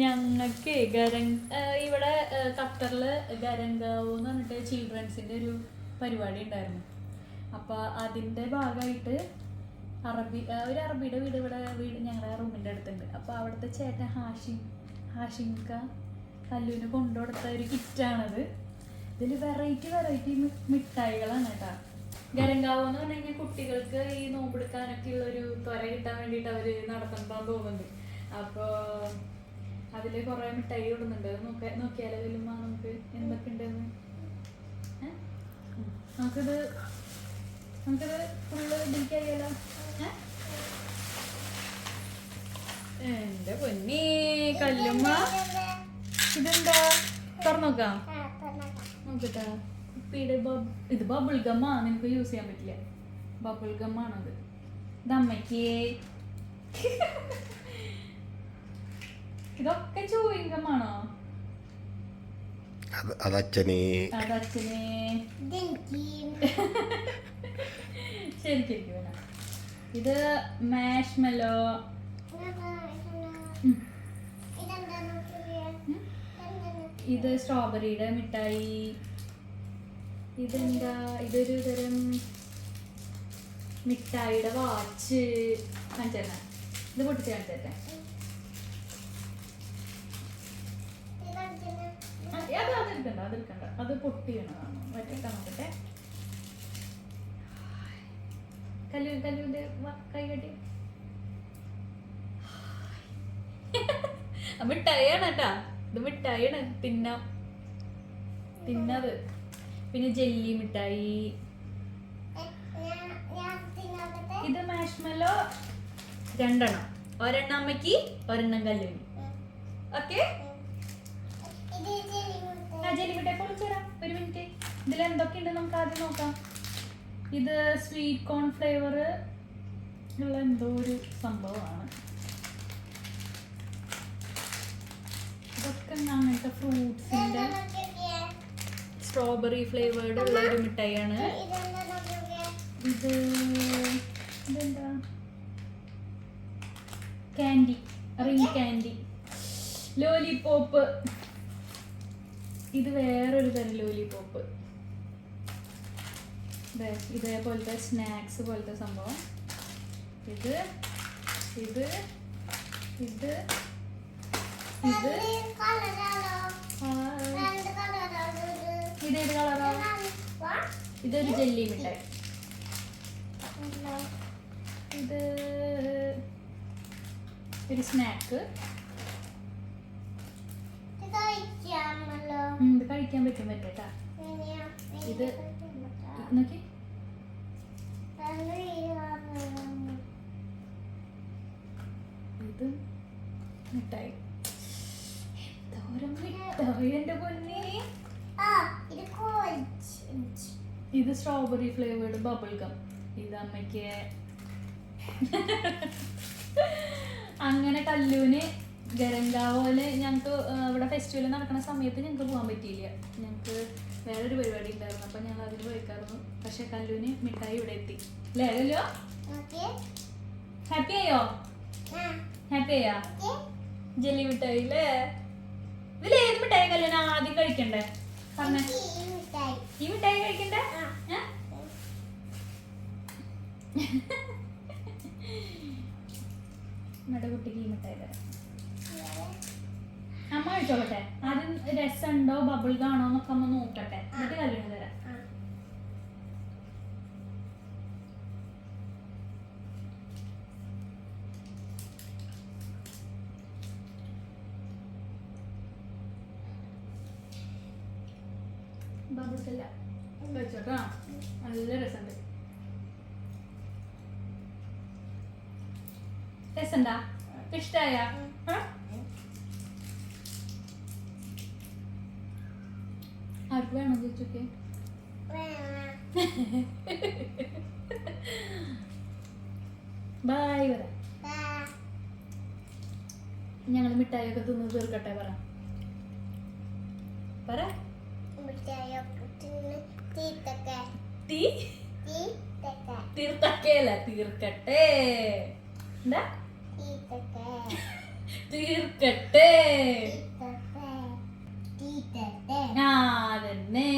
ഞങ്ങൾക്ക് ഗരൻ ഇവിടെ ഖത്തറിൽ ഗരംഗാവ് എന്ന് പറഞ്ഞിട്ട് ചിൽഡ്രൻസിന്റെ ഒരു പരിപാടി ഉണ്ടായിരുന്നു. അപ്പോൾ അതിന്റെ ഭാഗമായിട്ട് അറബി ഒരു അറബിയുടെ വീട് ഇവിടെ വീട് ഞങ്ങളുടെ റൂമിന്റെ അടുത്തുണ്ട്. അപ്പോൾ അവിടുത്തെ ചേട്ടൻ ഹാഷി ഹാഷിംക കല്ലുവിന് കൊണ്ടുകൊടുത്ത ഒരു കിറ്റാണത് ഇതിൽ വെറൈറ്റി വെറൈറ്റി മിഠായികളാണ് കേട്ടോ. ഗരങ്കാവ് എന്ന് പറഞ്ഞു കഴിഞ്ഞാൽ കുട്ടികൾക്ക് ഈ നോമ്പെടുക്കാനൊക്കെ ഉള്ള ഒരു ത്വര കിട്ടാൻ വേണ്ടിട്ട് അവർ നടത്തണ്ടാൻ തോന്നുന്നുണ്ട്. അപ്പോൾ അതിൽ കുറെ മിഠായി ഇടുന്നുണ്ട്. നോക്ക നോക്കിയാലോ വലുമ്മ നമുക്ക് എന്തൊക്കെ ഉണ്ടെന്ന്. നമുക്കിത് നമുക്കിത് ഫുള്ള് ഏ? എന്റെ പൊന്നി കല്ലുമ്മ. ഇതെന്താ? തുറന്നോക്കാം. നോക്കട്ടെ. കുപ്പിയുടെ ബബ് ഇത് ബബിൾ ഗമ്മാ നിനക്ക് യൂസ് ചെയ്യാൻ പറ്റില്ല. ബബിൾ ഗമ്മാണത് ഇത് അമ്മയ്ക്ക്. ഇതൊക്കെ ചൂയിങ് ഗമ്മാണോ അതച്ഛനെ. ശരിക്കും ഇത് മാഷ്മലോ ഇത് സ്ട്രോബെറിയുടെ മിഠായി. ഇതെന്താ? ഇതൊരു തരം മിഠായിയുടെ വാച്ച്. കാണിച്ചേരണ ഇത് പൊട്ടിച്ച് കാണിച്ചേരട്ടെ? അത് അതെടുക്കണ്ട അതെടുക്കണ്ട അത് പൊട്ടിയണതാണ് മറ്റേ നോക്കട്ടെ. കല്ലു കല്ലുവിന്റെ കൈ കെട്ടി മിഠായിയാണ് കേട്ടാ. ഇത് മിഠായിയാണ്. തിന്നാം. തിന്നത്. പിന്നെ ജെല്ലി മിഠായി. ഇത് മാഷ്മലോ രണ്ടെണ്ണം. ഒരെണ്ണം അമ്മയ്ക്ക് ഒരെണ്ണം കല്ലു ഓക്കെ ജെല്ലി മിഠായി പൊളിച്ചു ഒരു മിനിറ്റ് ഇതിൽ എന്തൊക്കെയുണ്ട് നമുക്ക് ആദ്യം നോക്കാം. ഇത് സ്വീറ്റ് കോൺ ഫ്ലേവർ ഉള്ള എന്തോ ഒരു സംഭവമാണ്. ഇതൊക്കെ അങ്ങനത്തെ ഫ്രൂട്ട്സിന്റെ സ്ട്രോബെറി ഫ്ലേവേർഡ് ഉള്ള ഒരു മിഠായിയാണ്. ഇത് ഇതെന്താ? കാൻഡി റിംഗ് കാൻഡി ലോലിപോപ്പ് ഇത് വേറൊരു തരം ലോലിപോപ്പ് ഇതേപോലത്തെ സ്നാക്സ് പോലത്തെ സംഭവം. ഇത് ഇത് ഇത് ഇത്. ആ, ഇതേത് കളറാ? ഇതൊരു ജെല്ലി മിഠായി. ഇത് ഒരു സ്നാക്ക് ഇത് കഴിക്കാൻ പറ്റും പറ്റേട്ടാ. ഇത് നോക്കി. ഇത് മിഠായി. എന്തോരം മിഠായി എന്റെ പൊന്നേ. ഇത് സ്ട്രോബെറി ഫ്ലേവേർഡ് ബബിൾ ഗം ഇത് അമ്മയ്ക്ക് അങ്ങനെ കല്ലൂന് ഗരങ്കാവോൽ ഞങ്ങൾക്ക് ഇവിടെ ഫെസ്റ്റിവൽ നടക്കുന്ന സമയത്ത് ഞങ്ങൾക്ക് പോകാൻ പറ്റിയില്ല. ഞങ്ങൾക്ക് വേറൊരു പരിപാടി ഉണ്ടായിരുന്നു അപ്പം ഞങ്ങൾ അതിന് പോയിക്കായിരുന്നു. പക്ഷെ കല്ലൂന് മിഠായി ഇവിടെ എത്തി. അല്ലേ അല്ലല്ലോ ഹാപ്പി ആയോ? ഹാപ്പി ആയാ? ജെല്ലി മിഠായി അല്ലേ? ഇതിൽ ഏത് മിഠായി കല്ലൂന് ആദ്യം കഴിക്കണ്ടേ? പറഞ്ഞേ. ഈ മിഠായി കഴിക്കണ്ടേ? നമ്മുടെ കുട്ടിക്ക് ഈ മിഠായി തരാം. അമ്മ കഴിച്ചോട്ടെ ആദ്യം രസമുണ്ടോ ബബിൾ എന്നൊക്കെ അമ്മ നോക്കട്ടെ. എന്നിട്ട് കല്യാണം തരാം. ഇല്ല കഴിച്ചോട്ടാ നല്ല രസമുണ്ട്. രസണ്ടാ ഇഷ്ടായ? ആർക്ക് വേണം ചോദിച്ചോക്കെ ബായ് പറ. ഞങ്ങൾ മിഠായിയൊക്കെ തിന്ന് തീർക്കട്ടെ പറ. പറ. തീ? തീർത്തക്കയല്ല തീർക്കട്ടെ. എന്താ? തീർക്കട്ടെ. ആ അതന്നെ